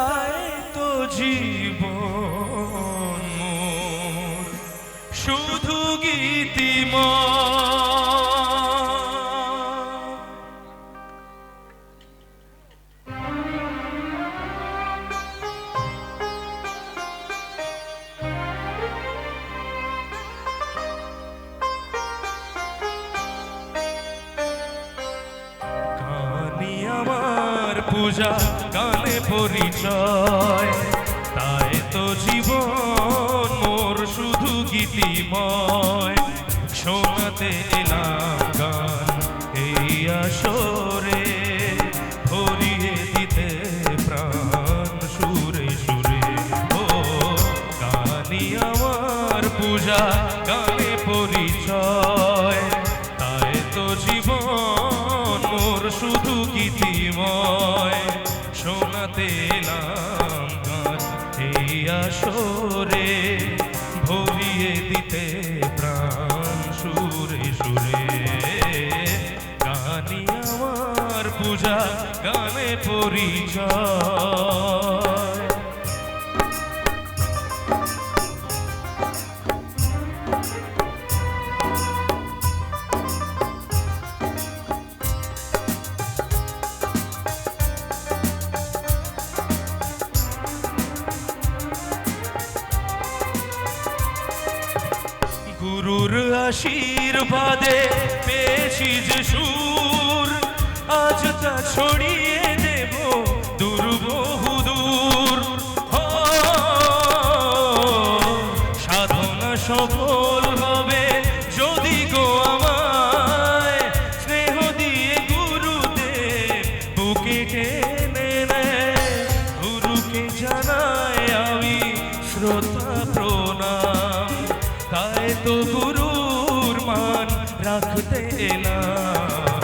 যায় তো জীবন শুধু গীতিম पूजा गान পরিচয়। তাই তো জীবন মোর শুধু গীতিময়। শোনাতে এলাম গান এই আসরে, ভরিয়ে দিতে প্রাণ সুরে সুরে। ও গানি আমার পূজা, গানে পরিচয়। তাই তো জীবন মোর শুধু গীতিময়। এলাম গান এই আসরে ভরিয়ে দিতে প্রাণ সুরে সুরে। গানি আমার পূজা গানে পরিচয়। গুরুর আশীর্বাদে পেয়েছি যে সুর। আজ তা ছড়িয়ে দেব দূর। ও, সাধনা সফল হবে যদি গো আমায় স্নেহ দিয়ে গুরুদেব বুকে টেনে নেয়। গুরুকে জানাই আমি তাই তো গুরুর মান রাখতে এলাম।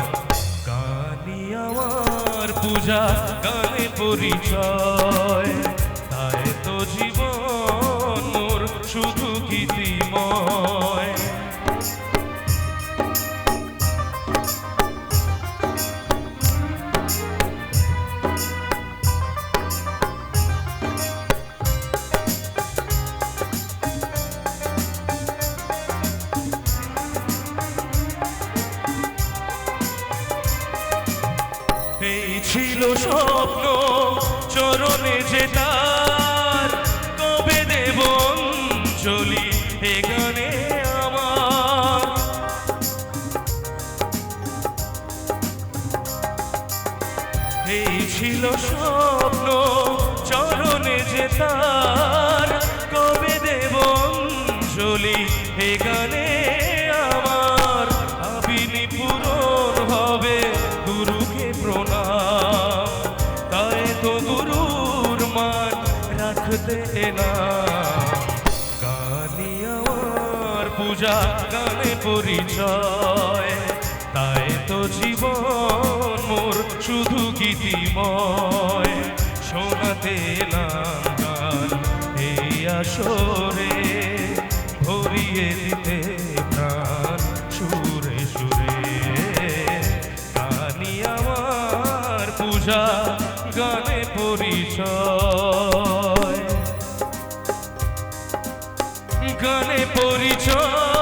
গানি আমার পূজা গানে পরিচয়। ছিল স্বপ্ন, চরণে যে তার কবে দেব চলি এখানে আমার। এই ছিল স্বপ্ন, চরণে যে তার আমার পূজা গানে পরিচয়। তাই তো জীবন মোর শুধু গীতিময়। শোনাতে গান এই আসরে, ভরিয়ে দিতে পূজা গানে পরিচয়। গানে পরিচয় পরিচয়।